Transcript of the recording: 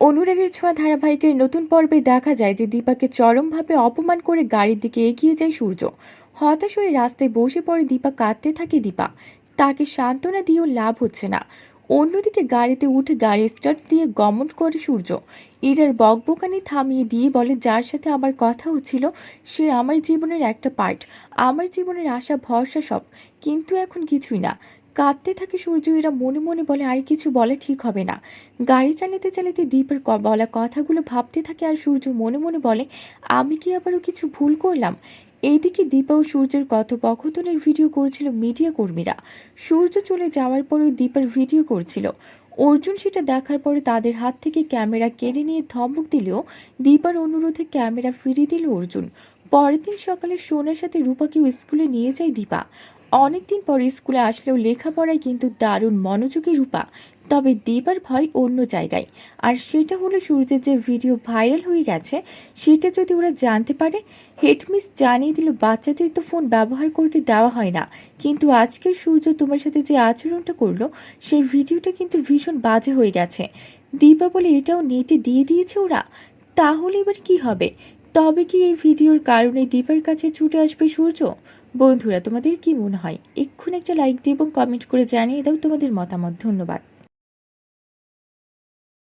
অনুরাগের ছোঁয়া ধারাবাহিকের নতুন পর্বে দেখা যায় যে দীপাকে চরমভাবে অপমান করে গাড়ির দিকে এগিয়ে যায় সূর্য। হতাশ হয়ে রাস্তায় বসে পড়ে দীপা কাঁদতে থাকে দীপা। তাকে সান্ত্বনা দিয়েও লাভ হচ্ছে না। অন্যদিকে গাড়িতে উঠে গাড়ি স্টার্ট দিয়ে গমন করে সূর্য। ইরার বকবকানি থামিয়ে দিয়ে বলে, যার সাথে আমার কথা হচ্ছিল, সে আমার জীবনের একটা পার্ট আমার জীবনের আশা, ভরসা সব। কিন্তু এখন কিছুই না। কাঁদতে থাকে সূর্য এরা মনে মনে বলে, আর, কিছু বলে ঠিক হবে না। গাড়ি চালাতে চালাতে দীপের ক- বলা কথাগুলো ভাবতে থাকে আর সূর্য মনে মনে বলে, আমি কি আবারও কিছু ভুল করলাম? এইদিকে দীপা ও সূর্যের কথোপকথনের ভিডিও করছিল মিডিয়া কর্মীরা। সূর্য চলে যাওয়ার পরেও দীপার ভিডিও করছিল। অর্জুন সেটা দেখার পরে তাদের হাত থেকে ক্যামেরা কেড়ে নিয়ে ধমক দিলেও দীপার অনুরোধে ক্যামেরা ফিরিয়ে দিল অর্জুন। পরের দিন সকালে সোনার সাথে রূপাকেও স্কুলে নিয়ে যায় দীপা। অনেকদিন পর স্কুলে আসলেও লেখাপড়ায় কিন্তু দারুণ মনোযোগী রূপা। তবে দীপার ভয় অন্য জায়গায়। আর সেটা হলো সূর্যের যে ভিডিও ভাইরাল হয়ে গেছে, সেটা যদি ওরা জানতে পারে হেডমিস জানিয়ে দিল, বাচ্চাদের তো ফোন ব্যবহার করতে দেওয়া হয় না। কিন্তু আজকের সূর্য তোমার সাথে যে আচরণটা করল, সেই ভিডিওটা কিন্তু ভীষণ বাজে হয়ে গেছে। দীপা বলে, এটাও নেটে দিয়ে দিয়েছে ওরা? তাহলে এবার কি হবে? তবে কি এই ভিডিওর কারণে দীপার কাছে ছুটে আসবে সূর্য? বন্ধুরা, তোমাদের কি মনে হয়? এক্ষুনি একটা লাইক দিয়ে এবং কমেন্ট করে জানিয়ে দাও তোমাদের মতামত। ধন্যবাদ।